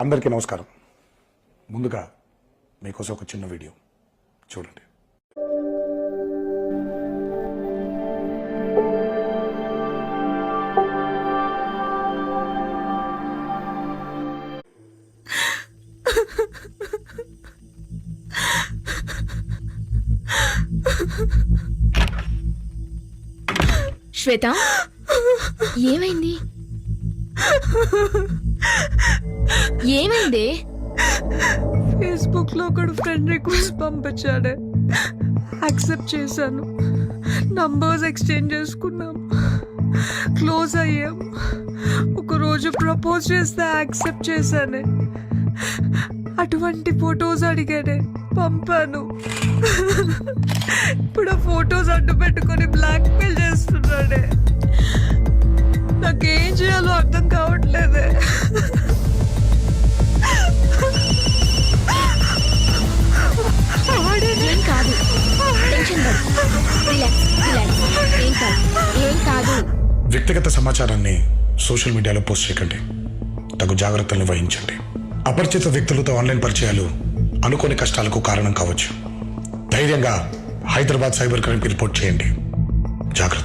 అందరికీ నమస్కారం. ముందుగా మీకోసం ఒక చిన్న వీడియో. చూడండి. శ్వేత? ఏమైంది? ఏమైంది? ఫేస్బుక్లో ఒకడు ఫ్రెండ్ రిక్వెస్ట్ పంపించాడే. యాక్సెప్ట్ చేశాను. నంబర్స్ ఎక్స్చేంజ్ చేసుకున్నాం. క్లోజ్ అయ్యాం. ఒకరోజు ప్రపోజ్ చేస్తే యాక్సెప్ట్ చేశానే. అటువంటి ఫొటోస్ అడిగానే. పంపాను. ఇప్పుడు ఆ ఫొటోస్ అడ్డు పెట్టుకొని బ్లాక్ వ్యక్తిగత సమాచారాన్ని సోషల్ మీడియాలో పోస్ట్ చేయకండి. తగు జాగ్రత్తల్ని వహించండి. అపరిచిత వ్యక్తులతో ఆన్లైన్ పరిచయాలు అనుకోని కష్టాలకు కారణం కావచ్చు. ధైర్యంగా హైదరాబాద్ సైబర్ క్రైమ్కి రిపోర్ట్ చేయండి. జాగ్రత్త.